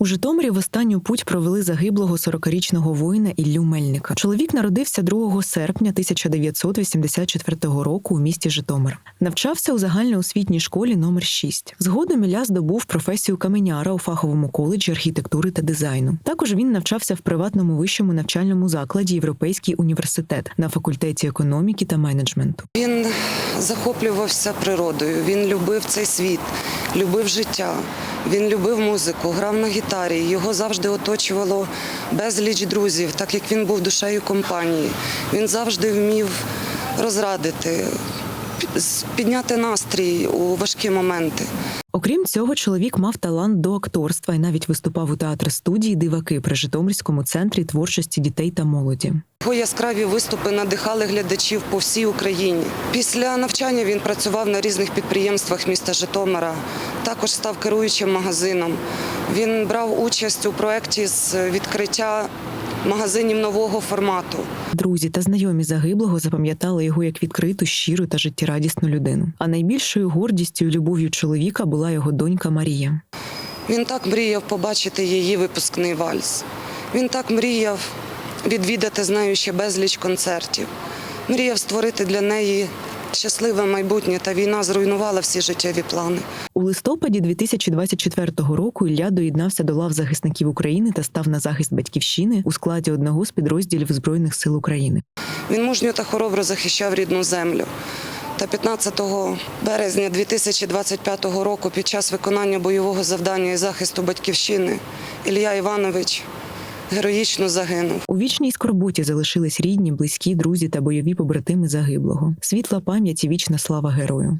У Житомирі в останню путь провели загиблого 40-річного воїна Іллю Мельника. Чоловік народився 2 серпня 1984 року у місті Житомир. Навчався у загальноосвітній школі номер 6. Згодом Ілля здобув професію каменяра у фаховому коледжі архітектури та дизайну. Також він навчався в приватному вищому навчальному закладі Європейський університет на факультеті економіки та менеджменту. Він захоплювався природою, він любив цей світ, любив життя. Він любив музику, грав на гітарі. Його завжди оточувало безліч друзів, так як він був душею компанії. Він завжди вмів розрадити, підняти настрій у важкі моменти. Окрім цього, чоловік мав талант до акторства і навіть виступав у театр студії Диваки при Житомирському центрі творчості дітей та молоді. Його яскраві виступи надихали глядачів по всій Україні. Після навчання він працював на різних підприємствах міста Житомира. Також став керуючим магазином. Він брав участь у проєкті з відкриття магазинів нового формату. Друзі та знайомі загиблого запам'ятали його як відкриту, щиру та життєрадісну людину. А найбільшою гордістю і любов'ю чоловіка була його донька Марія. Він так мріяв побачити її випускний вальс. Він так мріяв відвідати з нею ще безліч концертів. Мріяв створити для неї щасливе майбутнє, та війна зруйнувала всі життєві плани. У листопаді 2024 року Ілля доєднався до лав захисників України та став на захист батьківщини у складі одного з підрозділів Збройних сил України. Він мужньо та хоробро захищав рідну землю. Та 15 березня 2025 року під час виконання бойового завдання і захисту батьківщини Ілля Іванович героїчно загинув. У вічній скорботі залишились рідні, близькі, друзі та бойові побратими загиблого. Світла пам'ять вічна слава герою.